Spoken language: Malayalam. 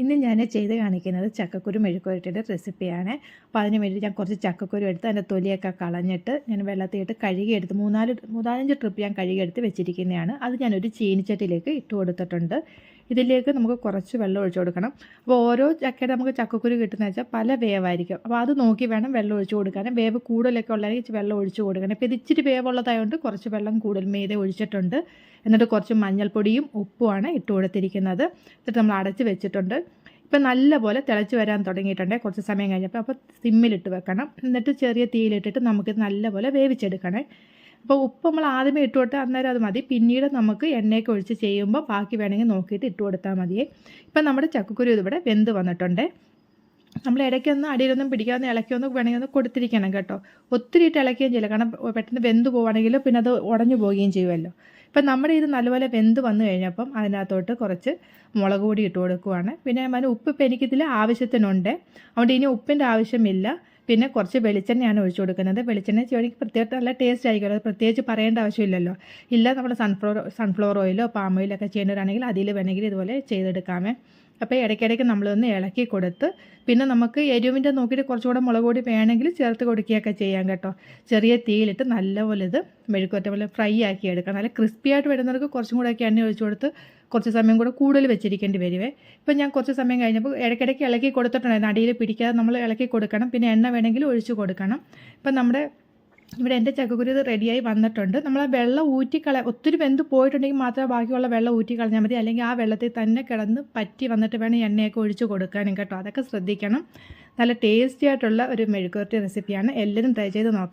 ഇന്ന് ഞാൻ ചെയ്ത് കാണിക്കുന്നത് ചക്കക്കുരു മെഴുക്കുരട്ടിയുടെ റെസിപ്പിയാണ്. അപ്പോൾ അതിന് വേണ്ടി ഞാൻ കുറച്ച് ചക്കക്കുരു എടുത്ത് അതിന്റെ തൊലിയൊക്കെ കളഞ്ഞിട്ട് ഞാൻ വെള്ളത്തിലിട്ട് കഴുകിയെടുത്ത് മൂന്നാൽ മൂന്നാലഞ്ച് ട്രിപ്പ് ഞാൻ കഴുകിയെടുത്ത് വെച്ചിരിക്കുന്നതാണ്. അത് ഞാനൊരു ചീനിച്ചട്ടിയിലേക്ക് ഇട്ട് കൊടുത്തിട്ടുണ്ട്. ഇതിലേക്ക് നമുക്ക് കുറച്ച് വെള്ളം ഒഴിച്ചു കൊടുക്കണം. അപ്പോൾ ഓരോ ചക്കയുടെ നമുക്ക് ചക്കക്കുരു കിട്ടുന്ന വെച്ചാൽ പല വേവായിരിക്കും. അപ്പോൾ അത് നോക്കി വേണം വെള്ളം ഒഴിച്ചു കൊടുക്കാനും. വേവ് കൂടുതലൊക്കെ ഇച്ചിരി വെള്ളം ഒഴിച്ചു കൊടുക്കണം. ഇപ്പോൾ ഇത് ഇച്ചിരി വേവുള്ളതായതുകൊണ്ട് കുറച്ച് വെള്ളം കൂടുതൽ മീതെ ഒഴിച്ചിട്ടുണ്ട്. എന്നിട്ട് കുറച്ച് മഞ്ഞൾപ്പൊടിയും ഉപ്പുമാണ് ഇട്ട് കൊടുത്തിരിക്കുന്നത്. എന്നിട്ട് നമ്മൾ അടച്ച് വെച്ചിട്ടുണ്ട്. ഇപ്പം നല്ലപോലെ തിളച്ച് വരാൻ തുടങ്ങിയിട്ടുണ്ട്. കുറച്ച് സമയം കഴിഞ്ഞപ്പോൾ അപ്പോൾ സിമ്മിലിട്ട് വെക്കണം. എന്നിട്ട് ചെറിയ തീയിലിട്ടിട്ട് നമുക്ക് നല്ലപോലെ വേവിച്ചെടുക്കണേ. അപ്പോൾ ഉപ്പ് നമ്മൾ ആദ്യമേ ഇട്ട് കൊടുത്താൽ അന്നേരം അത് മതി. പിന്നീട് നമുക്ക് എണ്ണയൊക്കെ ഒഴിച്ച് ചെയ്യുമ്പോൾ ബാക്കി വേണമെങ്കിൽ നോക്കിയിട്ട് ഇട്ട് കൊടുത്താൽ മതിയേ. ഇപ്പം നമ്മുടെ ചക്കക്കുരു ഇതിവിടെ വെന്ത് വന്നിട്ടുണ്ട്. നമ്മൾ ഇടയ്ക്കൊന്ന് അടിയിലൊന്നും പിടിക്കാതെ ഇളക്കിയൊന്ന് വേണമെങ്കിൽ ഒന്ന് കൊടുത്തിരിക്കണം കേട്ടോ. ഒത്തിരി ഇട്ട് ഇളക്കുകയും ചെയ്യില്ല. കാരണം പെട്ടെന്ന് വെന്ത് പോവുകയാണെങ്കിൽ പിന്നെ അത് ഉടഞ്ഞു പോവുകയും ചെയ്യുമല്ലോ. ഇപ്പം നമ്മുടെ ഇത് നല്ലപോലെ വെന്ത് വന്നു കഴിഞ്ഞപ്പം അതിനകത്തോട്ട് കുറച്ച് മുളക് പൊടി ഇട്ട് കൊടുക്കുവാണ്. പിന്നെ അതിന് ഉപ്പ് ഇപ്പം എനിക്കിതിൽ ആവശ്യത്തിനുണ്ട്. അതുകൊണ്ട് ഇനി ഉപ്പിന്റെ ആവശ്യമില്ല. പിന്നെ കുറച്ച് വെളിച്ചെണ്ണയാണ് ഒഴിച്ചു കൊടുക്കുന്നത്. വെളിച്ചെണ്ണ ചെയ്യുകയാണെങ്കിൽ പ്രത്യേകം നല്ല ടേസ്റ്റ് ആയിരിക്കും. അത് പ്രത്യേകിച്ച് പറയേണ്ട ആവശ്യമില്ലല്ലോ. ഇല്ല നമ്മൾ സൺഫ്ലവർ സൺഫ്ലവർ ഓയിലോ പാം ഓയിലോ ഒക്കെ ചെയ്യേണ്ടവരാണെങ്കിൽ അതിൽ വേണമെങ്കിൽ ഇതുപോലെ ചെയ്തെടുക്കാമേ. അപ്പോൾ ഇടയ്ക്കിടയ്ക്ക് നമ്മളൊന്ന് ഇളക്കി കൊടുത്ത് പിന്നെ നമുക്ക് എരിവിന്റെ നോക്കിയിട്ട് കുറച്ചുകൂടെ മുളക് പൊടി വേണമെങ്കിൽ ചേർത്ത് കൊടുക്കുകയൊക്കെ ചെയ്യാം കേട്ടോ. ചെറിയ തീയിലിട്ട് നല്ലപോലെ ഇത് മെഴുക്കുവറ്റ പോലെ ഫ്രൈ ആക്കി എടുക്കണം. നല്ല ക്രിസ്പി ആയിട്ട് വരുന്നവർക്ക് കുറച്ചും കൂടെ ഒക്കെ എണ്ണ ഒഴിച്ചു കൊടുത്ത് കുറച്ച് സമയം കൂടെ കൂടുതൽ വെച്ചിരിക്കേണ്ടി വരുവേ. ഇപ്പം ഞാൻ കുറച്ച് സമയം കഴിഞ്ഞപ്പോൾ ഇടയ്ക്കിടയ്ക്ക് ഇളക്കി കൊടുത്തിട്ടുണ്ടായിരുന്നു. അടിയിൽ പിടിക്കാതെ നമ്മൾ ഇളക്കി കൊടുക്കണം. പിന്നെ എണ്ണ വേണമെങ്കിൽ ഒഴിച്ചു കൊടുക്കണം. ഇപ്പം നമ്മുടെ ഇവിടെ എന്റെ ചക്കക്കുരു ഇത് റെഡിയായി വന്നിട്ടുണ്ട്. നമ്മൾ വെള്ളം ഊറ്റിക്കള ഒത്തിരി വെന്ത് പോയിട്ടുണ്ടെങ്കിൽ മാത്രമേ ബാക്കിയുള്ള വെള്ളം ഊറ്റിക്കളഞ്ഞാൽ മതി. അല്ലെങ്കിൽ ആ വെള്ളത്തിൽ തന്നെ കിടന്ന് പറ്റി വന്നിട്ട് വേണം എണ്ണയൊക്കെ ഒഴിച്ച് കൊടുക്കാനും കേട്ടോ. അതൊക്കെ ശ്രദ്ധിക്കണം. നല്ല ടേസ്റ്റി ആയിട്ടുള്ള ഒരു മെഴുക്കുവരട്ടി റെസിപ്പിയാണ് എല്ലാവരും ട്രൈ ചെയ്ത് നോക്കാം